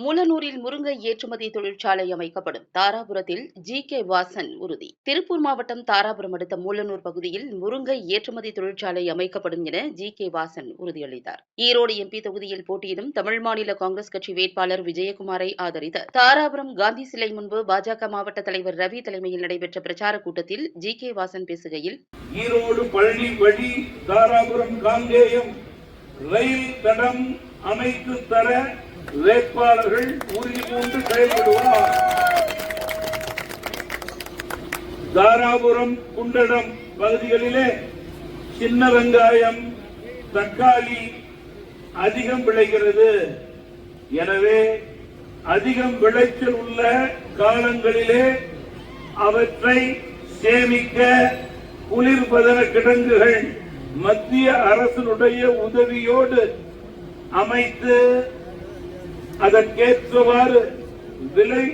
மூலனூரில் முருங்கை ஏற்றுமதி தொழிற்சாலை அமைக்கப்படும் தாராபுரத்தில் ஜி கே வாசன் உறுதி. திருப்பூர் மாவட்டம் தாராபுரம் அடுத்த மூலனூர் பகுதியில் முருங்கை ஏற்றுமதி தொழிற்சாலை அமைக்கப்படும் என ஜி கே வாசன் உறுதியளித்தார். ஈரோடு எம்பி தொகுதியில் போட்டியிடும் தமிழ் மாநில காங்கிரஸ் கட்சி வேட்பாளர் விஜயகுமாரை ஆதரித்த தாராபுரம் காந்தி சிலை முன்பு பாஜக மாவட்ட தலைவர் ரவி தலைமையில் நடைபெற்ற பிரச்சார கூட்டத்தில் ஜி கே வாசன் பேசுகையில் ஈரோடு பள்ளி வழி தாராபுரம் காங்கேயம் ரயில் தடம் அமைத்து தர வேட்பாளர்கள் உறுதி பூண்டு செயல்படுவார் தாராபுரம் குண்டடம் பகுதிகளிலே சின்ன வெங்காயம் தக்காளி அதிகம் விளைகிறது. எனவே அதிகம் விளைச்சல் உள்ள காலங்களிலே அவற்றை சேமிக்க குளிர்பதன கிடங்குகள் மத்திய அரசினுடைய உதவியோடு அமைத்து அதற்கேற்றவாறு விலை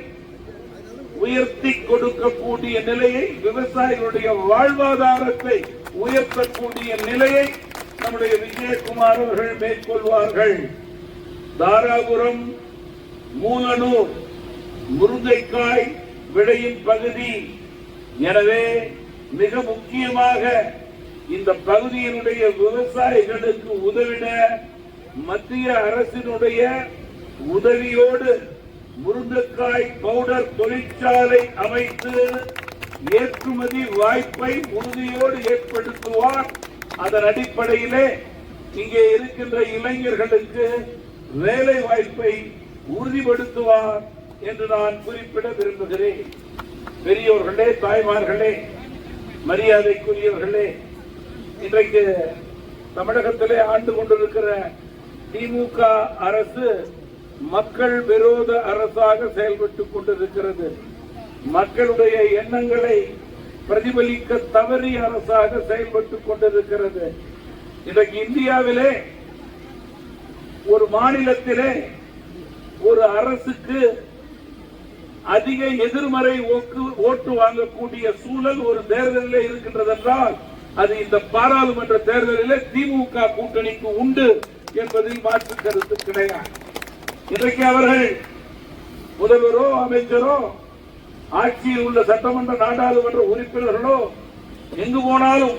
உயர்த்தி கொடுக்கக்கூடிய நிலையை விவசாயிகளுடைய வாழ்வாதாரத்தை உயர்த்தக்கூடிய நிலையை நம்முடைய விஜயகுமார் அவர்கள் மேற்கொள்வார்கள். தாராபுரம் மூலனூர் முருங்கைக்காய் விளையும் பகுதி. எனவே மிக முக்கியமாக இந்த பகுதியினுடைய விவசாயிகளுக்கு உதவிட மத்திய அரசினுடைய உதவியோடு முருங்கைக்காய் பவுடர் தொழிற்சாலை அமைத்து ஏற்றுமதி வாய்ப்பை உறுதியோடு ஏற்படுத்துவார். அதன் அடிப்படையிலே இங்கே இருக்கின்ற இளைஞர்களுக்கு வேலை வாய்ப்பை உறுதிப்படுத்துவார் என்று நான் குறிப்பிட விரும்புகிறேன். பெரியோர்களே தாய்மார்களே மரியாதைக்குரியவர்களே இன்றைக்கு தமிழகத்திலே ஆண்டு கொண்டிருக்கிற திமுக அரசு மக்கள் விரோத அரசாக செயல்பட்டுக் கொண்டிருக்கிறது. மக்களுடைய எண்ணங்களை பிரதிபலிக்க தவறிய அரசாக செயல்பட்டுக் கொண்டிருக்கிறது. இன்றைக்கு இந்தியாவிலே ஒரு மாநிலத்திலே ஒரு அரசுக்கு அதிக எதிர்மறை ஓட்டு வாங்கக்கூடிய சூழல் ஒரு தேர்தலில் இருக்கின்றது என்றால் அது இந்த பாராளுமன்ற தேர்தலிலே திமுக கூட்டணிக்கு உண்டு என்பதில் மாற்று கருத்து கிடையாது. இன்றைக்கு அவர்கள் முதல்வரோ அமைச்சரோ ஆட்சியில் உள்ள சட்டமன்ற நாடாளுமன்ற உறுப்பினர்களோ எங்கு போனாலும்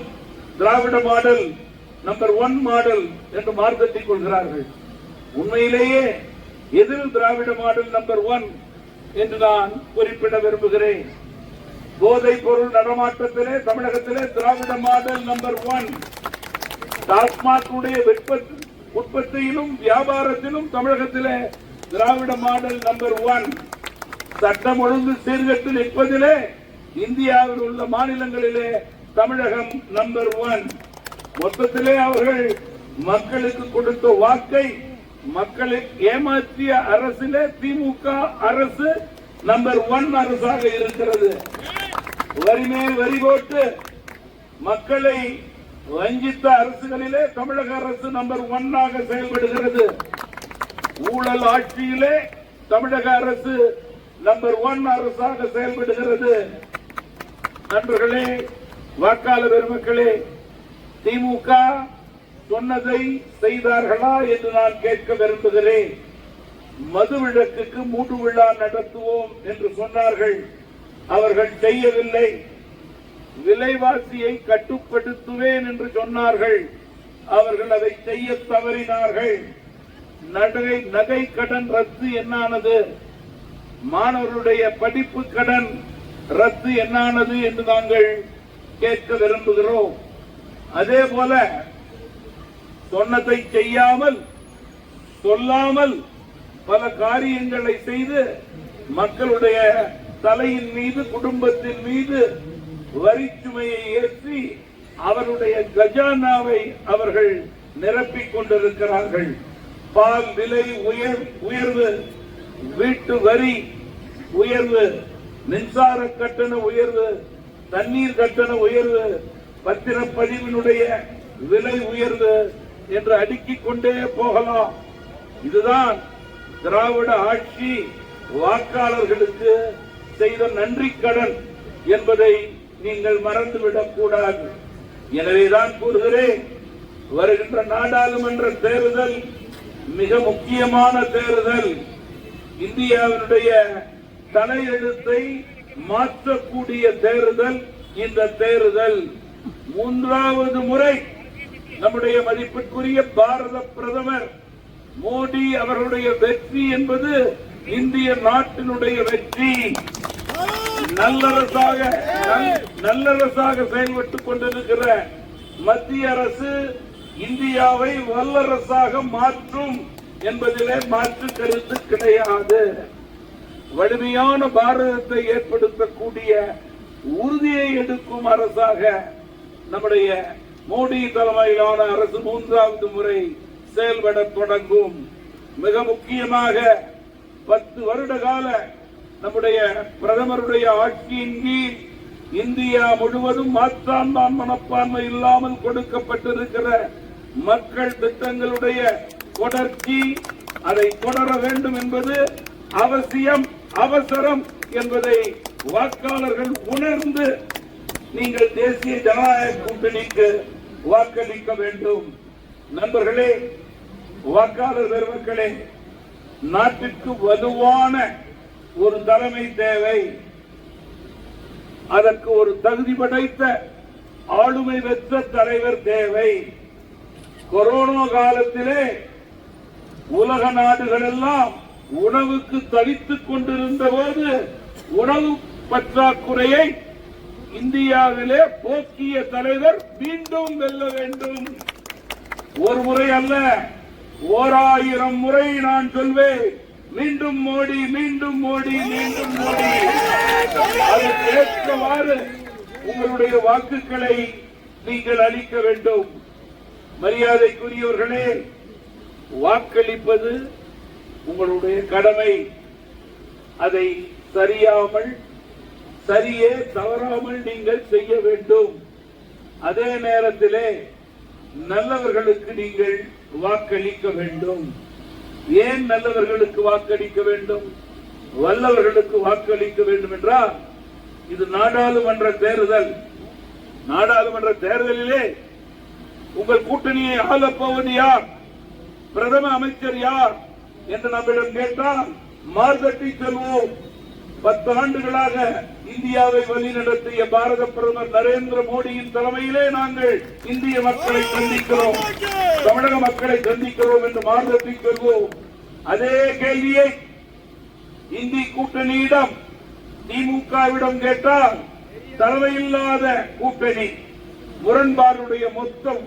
Dravida model number one model என்று மார்க்கெட்டிக் கொள்கிறார்கள். உண்மையிலேயே எதில் திராவிட மாடல் நம்பர் ஒன் என்று நான் குறிப்பிட விரும்புகிறேன். போதைப் பொருள் நடமாட்டத்திலே தமிழகத்திலே திராவிட மாடல் நம்பர் ஒன். டாஸ்மாக் உடைய உற்பத்தியிலும் வியாபாரத்திலும் தமிழகத்திலே திராவிட மாடல் நம்பர் ஒன் சட்டம் ஒழுங்கு சீர்கட்டு நிற்பதிலே இந்தியாவில் உள்ள மாநிலங்களிலே தமிழகம் நம்பர் ஒன் மொத்தத்திலே அவர்கள் மக்களுக்கு கொடுத்த வாக்கை மக்களை ஏமாற்றிய அரசிலே திமுக அரசு நம்பர் ஒன் அரசாக இருக்கிறது. வரிமேல் வரி போட்டு மக்களை வஞ்சித்த அரசுகளிலே தமிழக அரசு நம்பர் ஒன்னாக செயல்படுகிறது. ஊழல் ஆட்சியிலே தமிழக அரசு நம்பர் ஒன் அரசாக செயல்படுகிறது. நண்பர்களே வாக்காளர் பெருமக்களே திமுக சொன்னதை செய்தார்களா என்று நான் கேட்க விரும்புகிறேன். மது விளக்குக்கு மூடு விழா நடத்துவோம் என்று சொன்னார்கள். அவர்கள் செய்யவில்லை. விலைவாசியை கட்டுப்படுத்துவேன் என்று சொன்னார்கள். அவர்கள் அதை செய்ய தவறினார்கள். நகை நகை கடன் ரத்து என்னானது? மாணவர்களுடைய படிப்பு கடன் ரத்து என்னானது என்று நாங்கள் கேட்க விரும்புகிறோம். அதே போல சொன்னதை செய்யாமல் சொல்லாமல் பல காரியங்களை செய்து மக்களுடைய தலையின் மீது குடும்பத்தின் மீது வரிச்சுமையை ஏற்றி அவருடைய கஜானாவை அவர்கள் நிரப்பிக் கொண்டிருக்கிறார்கள். பால் விலை உயர் உயர்வு வீட்டு வரி உயர்வு மின்சார கட்டண உயர்வு தண்ணீர் கட்டண உயர்வு பத்திரப்பதிவினுடைய விலை உயர்வு என்று அடுக்கிக் கொண்டே போகலாம். இதுதான் திராவிட ஆட்சி வாக்காளர்களுக்கு செய்த நன்றி கடன் என்பதை நீங்கள் மறந்துவிடக் கூடாது. எனவேதான் கூறுகிறேன் வருகின்ற நாடாளுமன்ற தேர்தல் மிக முக்கியமான தேர்தல். இந்தியாவினுடைய தலையெழுத்தை மாற்றக்கூடிய தேர்தல் இந்த தேர்தல். மூன்றாவது முறை நம்முடைய மதிப்பிற்குரிய பாரத பிரதமர் மோடி அவர்களுடைய வெற்றி என்பது இந்திய நாட்டினுடைய வெற்றி. நல்லரசாக நல்லரசாக செயல்பட்டுக் கொண்டிருக்கிற மத்திய அரசு இந்தியாவை வல்லரசாக மாற்றும் என்பதிலே மாற்று கருத்து கிடையாது. வலிமையான பாரதத்தை ஏற்படுத்தக்கூடிய உறுதியை எடுக்கும் அரசாக நம்முடைய மோடி தலைமையிலான அரசு மூன்றாவது முறை செயல்பட தொடங்கும். மிக முக்கியமாக பத்து வருட கால நம்முடைய பிரதமருடைய ஆட்சியின் கீழ் இந்தியா முழுவதும் மாற்றான்தான் மனப்பான்மை இல்லாமல் கொடுக்கப்பட்டிருக்கிற மக்கள் திட்டங்களுடைய தொடர்ச்சி அதை தொடர வேண்டும் என்பது அவசியம் அவசரம் என்பதை வாக்காளர்கள் உணர்ந்து நீங்கள் தேசிய ஜனநாயக கூட்டணிக்கு வாக்களிக்க வேண்டும். நண்பர்களே வாக்காளர் பெருமக்களே நாட்டிற்கு வலுவான ஒரு தலைமை தேவை. அதற்கு ஒரு தகுதி படைத்த ஆளுமை பெற்ற தலைவர் தேவை. கொரோனா காலத்திலே உலக நாடுகள் எல்லாம் உணவுக்கு தவித்துக் கொண்டிருந்த போது உணவு பற்றாக்குறையை இந்தியாவிலே போக்கிய தலைவர் மீண்டும் வெல்ல வேண்டும். ஒரு முறை அல்ல ஓராயிரம் முறை நான் சொல்வேன். மீண்டும் மோடி மீண்டும் மோடி மீண்டும் மோடி. அதற்கேற்றவாறு உங்களுடைய வாக்குகளை நீங்கள் அளிக்க வேண்டும். மரியாதைக்குரியவர்களே வாக்களிப்பது உங்களுடைய கடமை. அதை சரியாமல் சரியே தவறாமல் நீங்கள் செய்ய வேண்டும். அதே நேரத்திலே நல்லவர்களுக்கு நீங்கள் வாக்களிக்க வேண்டும். ஏன் நல்லவர்களுக்கு வாக்களிக்க வேண்டும்? வல்லவர்களுக்கு வாக்களிக்க வேண்டும் என்றால் இது நாடாளுமன்ற தேர்தல். நாடாளுமன்ற தேர்தலிலே உங்கள் கூட்டணியை ஆளப்போவது யார்? பிரதம அமைச்சர் யார் என்று நம்மிடம் கேட்டால் மார்கட்டி செல்வோம். பத்து ஆண்டுகளாக இந்தியாவை வழிநடத்திய பாரத பிரதமர் நரேந்திர மோடியின் தலைமையிலே நாங்கள் இந்திய மக்களை சந்திக்கிறோம். தமிழக மக்களை சந்திக்கிறோம் என்று மாறுதத்தை சொல்வோம். அதே கேள்வியை இந்தி கூட்டணியிடம் திமுகவிடம் கேட்டால் தலைமையில்லாத கூட்டணி முரண்பாடுடைய மொத்தம்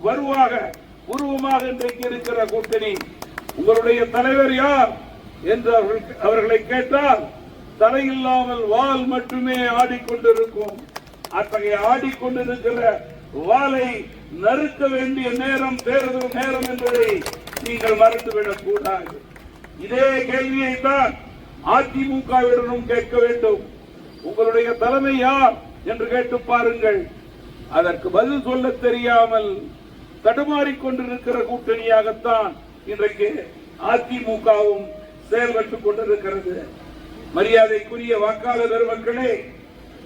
வருவாக உருவமாக இன்றைக்கு இருக்கிற கூட்டணி. உங்களுடைய தலைவர் யார் என்று அவர்கள்- அவர்களை கேட்டால் தலையில்லாமல் வால் மட்டுமே ஆடிக்கொண்டிருக்கும். அத்தகைய ஆடிக்கொண்டிருக்கிற வாளை நறுக்க வேண்டிய நேரம் பேரது நேரம் என்பதை நீங்கள் மறந்துவிடக் கூடாது. இதே கேள்வியை தான் அதிமுகவிடனும் கேட்க வேண்டும். உங்களுடைய தலைமை யார் என்று கேட்டு பாருங்கள். அதற்கு பதில் சொல்ல தெரியாமல் தடுமாறிக் கொண்டிருக்கிற கூட்டணியாகத்தான் இன்றைக்கு அதிமுகவும் செயல்பட்டுக் கொண்டிருக்கிறது. மரியாதைக்குரிய வாக்காளர் பெருமக்களே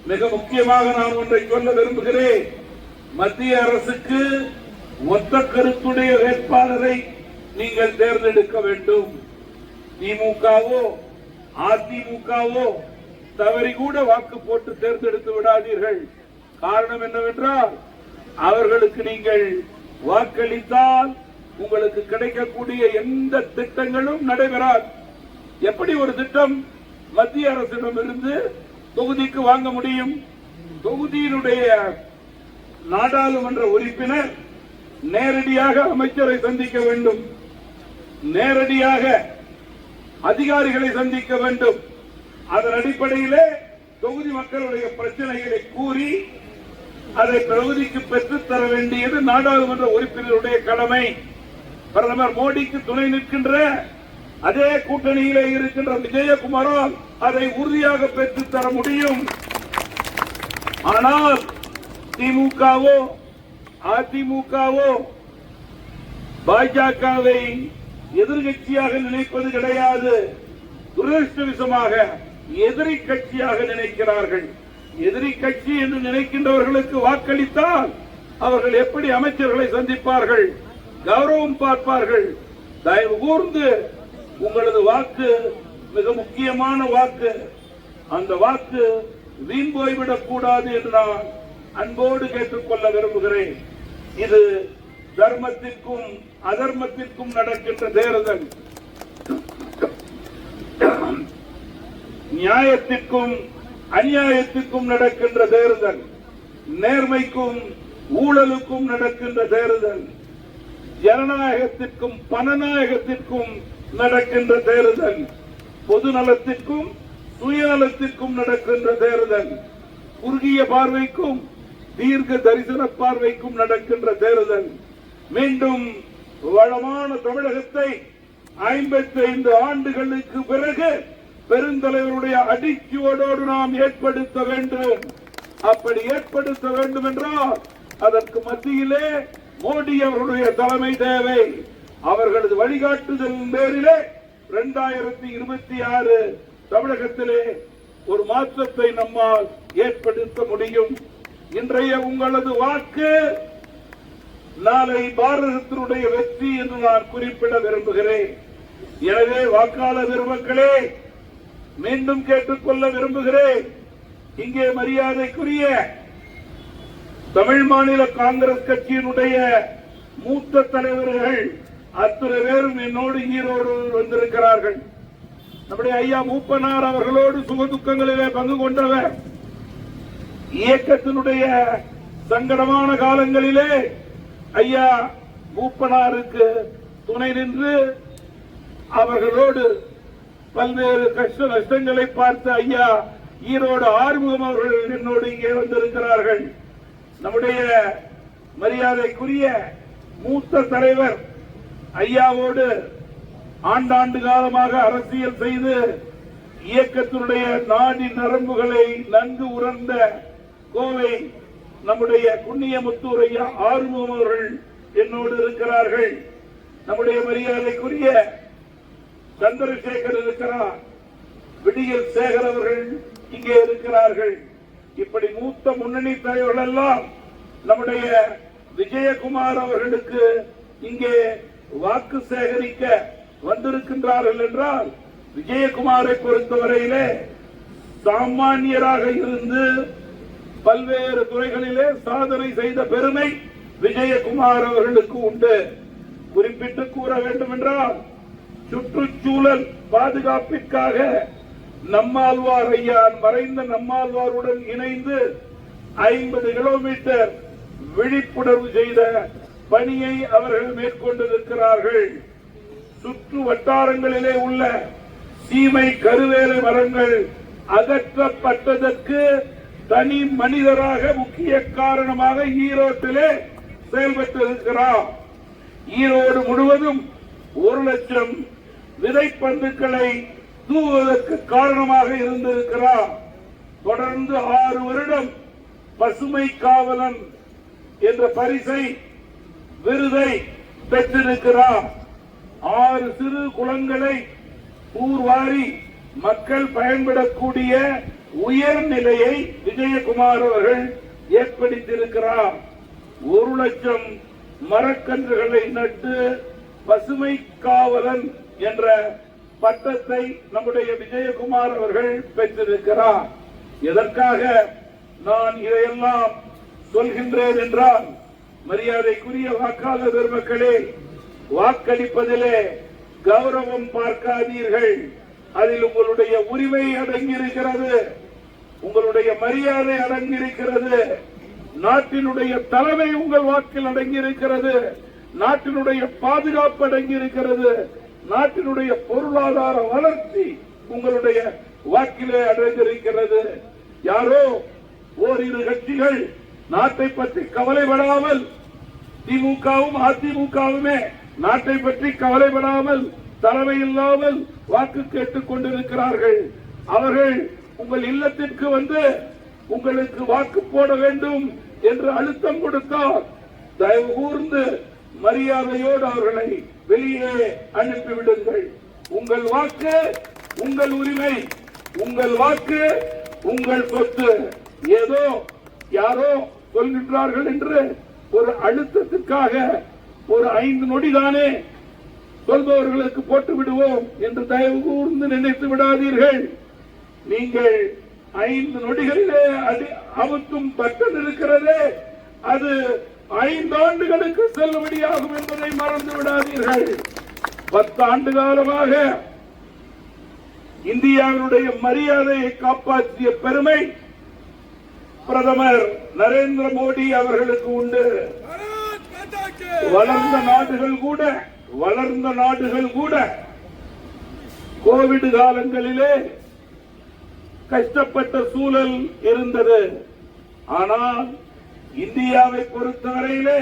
மிக முக்கியமாக நான் ஒன்றை சொல்ல விரும்புகிறேன். மத்திய அரசுக்கு ஒத்த கருத்துடைய வேட்பாளரை நீங்கள் தேர்ந்தெடுக்க வேண்டும். திமுகவோ அதிமுகவோ தவறி கூட வாக்கு போட்டு தேர்ந்தெடுத்து விடாதீர்கள். காரணம் என்னவென்றால் அவர்களுக்கு நீங்கள் வாக்களித்தால் உங்களுக்கு கிடைக்கக்கூடிய எந்த திட்டங்களும் நடைபெறாது. எப்படி ஒரு திட்டம் மத்திய அரசிடமிருந்து தொகுதிக்கு வாங்க முடியும்? தொகுதியினுடைய நாடாளுமன்ற உறுப்பினர் நேரடியாக அமைச்சரை சந்திக்க வேண்டும். நேரடியாக அதிகாரிகளை சந்திக்க வேண்டும். அதன் அடிப்படையிலே தொகுதி மக்களுடைய பிரச்சனைகளை கூறி அதை பிரகுதிக்கு பெற்றுத்தர வேண்டியது நாடாளுமன்ற உறுப்பினருடைய கடமை. பிரதமர் மோடிக்கு துணை நிற்கின்ற அதே கூட்டணியிலே இருக்கின்ற விஜயகுமாரால் அதை உறுதியாக பெற்றுத்தர முடியும். ஆனால் திமுகவோ அதிமுகவோ பாஜகவை எதிர்கட்சியாக நினைப்பது கிடையாது. துரதிருஷ்டவசமாக எதிரி கட்சியாக நினைக்கிறார்கள். எதிரி கட்சி என்று நினைக்கின்றவர்களுக்கு வாக்களித்தால் அவர்கள் எப்படி அமைச்சர்களை சந்திப்பார்கள்? கௌரவம் பார்ப்பார்கள். தயவு கூர்ந்து உங்களது வாக்கு மிக முக்கியமான வாக்கு அந்த வாக்கு வீண் போய்விடக் கூடாது என்று நான் அன்போடு கேட்டுக்கொள்ள விரும்புகிறேன். இது தர்மத்திற்கும் அதர்மத்திற்கும் நடக்கின்ற தேர்தல். நியாயத்திற்கும் அநியாயத்திற்கும் நடக்கின்ற தேர்தல். நேர்மைக்கும் ஊழலுக்கும் நடக்கின்ற தேர்தல். ஜனநாயகத்திற்கும் பணநாயகத்திற்கும் நடக்கின்ற தேர்தல். பொது நலத்திற்கும் சுயநலத்திற்கும் நடக்கின்ற தேர்தல். குறுகிய பார்வைக்கும் தீர்க்க தரிசன பார்வைக்கும் நடக்கின்ற தேர்தல். மீண்டும் வளமான தமிழகத்தை ஐம்பத்தி ஐந்து ஆண்டுகளுக்கு பிறகு பெருந்தலைவருடைய அடிச்சுவடோடு நாம் ஏற்படுத்த வேண்டும். அப்படி ஏற்படுத்த வேண்டும் என்றால் அதற்கு மத்தியிலே மோடி அவர்களுடைய தலைமை தேவை. அவர்களது வழிகாட்டுதலின் பேரிலே இரண்டாயிரத்தி இருபத்தி ஆறு தமிழகத்திலே ஒரு மாற்றத்தை நம்மால் ஏற்படுத்த முடியும். இன்றைய உங்களது வாக்கு நாளை பாரதத்தினுடைய வெற்றி என்று நான் குறிப்பிட விரும்புகிறேன். எனவே வாக்காளர் பெருமக்களே மீண்டும் கேட்டுக்கொள்ள விரும்புகிறேன். இங்கே மரியாதைக்குரிய தமிழ் மாநில காங்கிரஸ் கட்சியினுடைய மூத்த தலைவர்கள் அத்தனை பேரும் என்னோடு ஈரோடு வந்திருக்கிறார்கள். நம்முடைய ஐயா மூப்பனார் அவர்களோடு சுகதுக்கங்களிலே பங்கு கொண்டவர். இயக்கத்தினுடைய சங்கடமான காலங்களிலே ஐயா மூப்பனாருக்கு துணை நின்று அவர்களோடு பல்வேறு கஷ்ட நஷ்டங்களை பார்த்த ஐயா ஈரோடு ஆறுமுகம் அவர்கள் என்னோடு இங்கே வந்திருக்கிறார்கள். நம்முடைய மரியாதைக்குரிய மூத்த தலைவர் ஐயாவோடு ஆண்டாண்டு காலமாக அரசியல் செய்து இயக்கத்தினுடைய நாடி நரம்புகளை நன்கு உணர்ந்த கோவை நம்முடைய புண்ணிய முத்துரையா ஆறுமுகம் அவர்கள் என்னோடு இருக்கிறார்கள். நம்முடைய மரியாதைக்குரிய சந்திரசேகர் இருக்கிறார். விடியல் சேகர் அவர்கள் இங்கே இருக்கிறார்கள். இப்படி மூத்த முன்னணி தலைவர்கள் எல்லாம் நம்முடைய விஜயகுமார் அவர்களுக்கு இங்கே வாக்கு சேகரிக்க வந்திருக்கின்றார்கள் என்றால் விஜயகுமாரை பொறுத்தவரையிலே சாமானியராக இருந்து பல்வேறு துறைகளிலே சாதனை செய்த பெருமை விஜயகுமார் அவர்களுக்கு உண்டு. குறிப்பிட்டு கூற வேண்டும் என்றால் சுற்றுச்சூழல் பாதுகாப்பிற்காக நம்மாழ்வார் ஐயா மறைந்த நம்மாழ்வாருடன் இணைந்து ஐம்பது கிலோமீட்டர் விழிப்புணர்வு செய்த பணியை அவர்கள் மேற்கொண்டிருக்கிறார்கள். சுற்று வட்டாரங்களிலே உள்ள சீமை கருவேலை மரங்கள் அகற்றப்பட்டதற்கு தனி மனிதராக முக்கிய காரணமாக ஈரோட்டிலே செயல்பட்டிருக்கிறார். ஈரோடு முழுவதும் ஒரு லட்சம் விதைப்பந்துக்களை தூவதற்கு காரணமாக இருந்திருக்கிறார். தொடர்ந்து ஆறு வருடம் பசுமை காவலன் என்ற பரிசை விருதை பெற்றிருக்கிறார். ஆறு சிறு குளங்களை ஊர்வாரி மக்கள் பயன்படக்கூடிய உயர்நிலையை விஜயகுமார் அவர்கள் ஏற்படுத்தியிருக்கிறார். ஒரு லட்சம் மரக்கன்றுகளை நட்டு பசுமை காவலன் என்ற பட்டத்தை நம்முடைய விஜயகுமார் அவர்கள் பெற்றிருக்கிறார். எதற்காக நான் இதையெல்லாம் சொல்கின்றேன் என்றால் மரியாதைக்குரிய வாக்காளர் பெருமக்களே வாக்களிப்பதிலே கௌரவம் பார்க்காதீர்கள். அதில் உங்களுடைய உரிமை அடங்கியிருக்கிறது. உங்களுடைய மரியாதை அடங்கியிருக்கிறது. நாட்டினுடைய தலைமை உங்கள் வாக்கில் அடங்கியிருக்கிறது. நாட்டினுடைய பாதுகாப்பு அடங்கியிருக்கிறது. நாட்டினுடைய பொருளாதார வளர்ச்சி உங்களுடைய வாக்கிலே அடங்கியிருக்கிறது. யாரோ ஓரிரு கட்சிகள் நாட்டை பற்றி கவலைப்படாமல் திமுகவும் அதிமுகவுமே நாட்டை பற்றி கவலைப்படாமல் தலைமை இல்லாமல் வாக்கு கேட்டுக் கொண்டிருக்கிறார்கள். அவர்கள் உங்கள் இல்லத்திற்கு வந்து உங்களுக்கு வாக்கு போட வேண்டும் என்று அழுத்தம் கொடுத்தால் தயவு கூர்ந்து மரியாதையோடு அவர்களை வெளியே அனுப்பிவிடுங்கள் உங்கள் வாக்கு உங்கள் உரிமை உங்கள் வாக்கு உங்கள் சொத்து. ஏதோ யாரோ சொல்கின்றார்கள் என்று ஒரு அழுத்தத்திற்காக ஒரு ஐந்து நொடிதானே சொல்பவர்களுக்கு போட்டு விடுவோம் என்று தயவு கூர்ந்து நினைத்து விடாதீர்கள். நீங்கள் ஐந்து நொடிகளிலே அடி அமுத்தும் பட்டன் இருக்கிறதே அது ஐந்து ஆண்டுகளுக்கு செல்லுபடியாகும் என்பதை மறந்து விடாதீர்கள். பத்து ஆண்டு காலமாக இந்தியாவினுடைய மரியாதையை காப்பாற்றிய பெருமை பிரதமர் நரேந்திர மோடி அவர்களுக்கு உண்டு. வளர்ந்த நாடுகள் கூட வளர்ந்த நாடுகள் கூட கோவிட் காலங்களிலே கஷ்டப்பட்ட சூழல் இருந்தது. ஆனால் இந்தியாவை பொறுத்தவரையிலே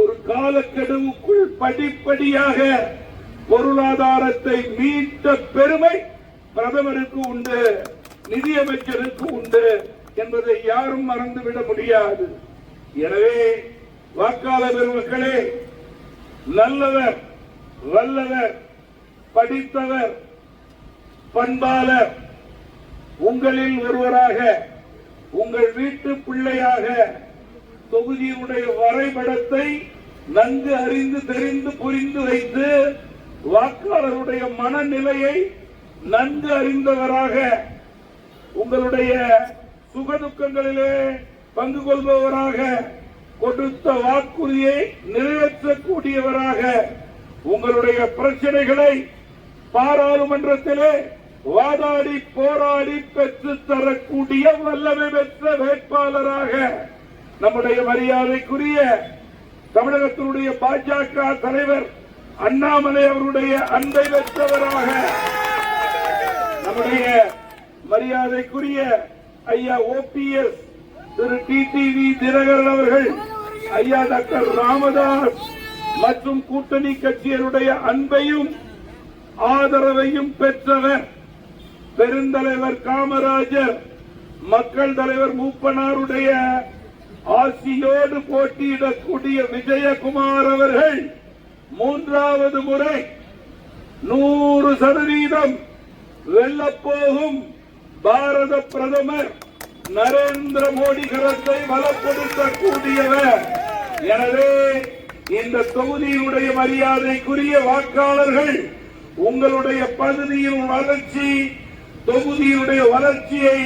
ஒரு காலக்கெடுவுக்குள் படிப்படியாக பொருளாதாரத்தை மீட்ட பெருமை பிரதமருக்கு உண்டு நிதியமைச்சருக்கு உண்டு என்பதை யாரும் மறந்துவிட முடியாது. எனவே வாக்காளர் பெருமக்களே நல்லவர் வல்லவர் படித்தவர் பண்பாளர் உங்களில் ஒருவராக உங்கள் வீட்டு பிள்ளையாக தொகுதியினுடைய வரைபடத்தை நன்கு அறிந்து தெரிந்து புரிந்து வைத்து வாக்காளருடைய மனநிலையை நன்கு அறிந்தவராக உங்களுடைய சுகதுக்கங்களிலே பங்கு கொள்பவராக கொடுத்த வாக்குறுதியை நிறைவேற்றக்கூடியவராக உங்களுடைய பிரச்சனைகளை பாராளுமன்றத்திலே வாதாடி போராடி பெற்று தரக்கூடிய வல்லமை பெற்ற வேட்பாளராக நம்முடைய மரியாதைக்குரிய தமிழகத்தினுடைய பாஜக தலைவர் அண்ணாமலை அவருடைய அன்பை பெற்றவராக நம்முடைய மரியாதைக்குரிய ஐயா ஓபிஎஸ் திரு டிடிவி தினகரன் அவர்கள் ஐயா டாக்டர் ராமதாஸ் மற்றும் கூட்டணி கட்சியருடைய அன்பையும் ஆதரவையும் பெற்றவர் பெருந்தலைவர் காமராஜர் மக்கள் தலைவர் மூப்பனாருடைய ஆசியோடு போட்டியிடக்கூடிய விஜயகுமார் அவர்கள் மூன்றாவது முறை நூறு சதவீதம் வெல்லப்போகும் பாரத பிரதமர் நரேந்திர மோடி கரத்தை பலப்படுத்தக்கூடியவர் எனவே இந்த தொகுதியினுடைய மரியாதைக்குரிய வாக்காளர்கள் உங்களுடைய பகுதியின் வளர்ச்சி தொகுதியுடைய வளர்ச்சியை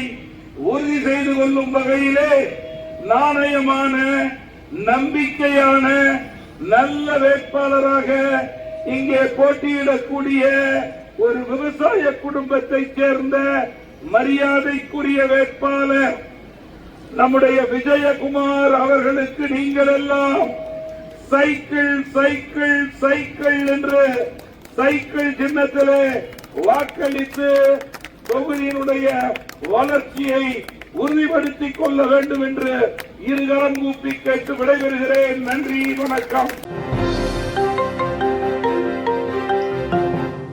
உறுதி செய்து கொள்ளும் வகையிலே நாணயமான நம்பிக்கையான நல்ல வேட்பாளராக இங்கே போட்டியிடக்கூடிய ஒரு விவசாய குடும்பத்தைச் சேர்ந்த மரியாதைக்குரிய வேட்பாளர் நம்முடைய விஜயகுமார் அவர்களுக்கு நீங்கள் எல்லாம் சைக்கிள் சைக்கிள் சைக்கிள் என்று சைக்கிள் சின்னத்திலே வாக்களித்து தொகுதியினுடைய வளர்ச்சியை உறுதிப்படுத்திக் கொள்ள வேண்டும் என்று இருகரம் கூப்பி கேட்டு விடைபெறுகிறேன். நன்றி வணக்கம்.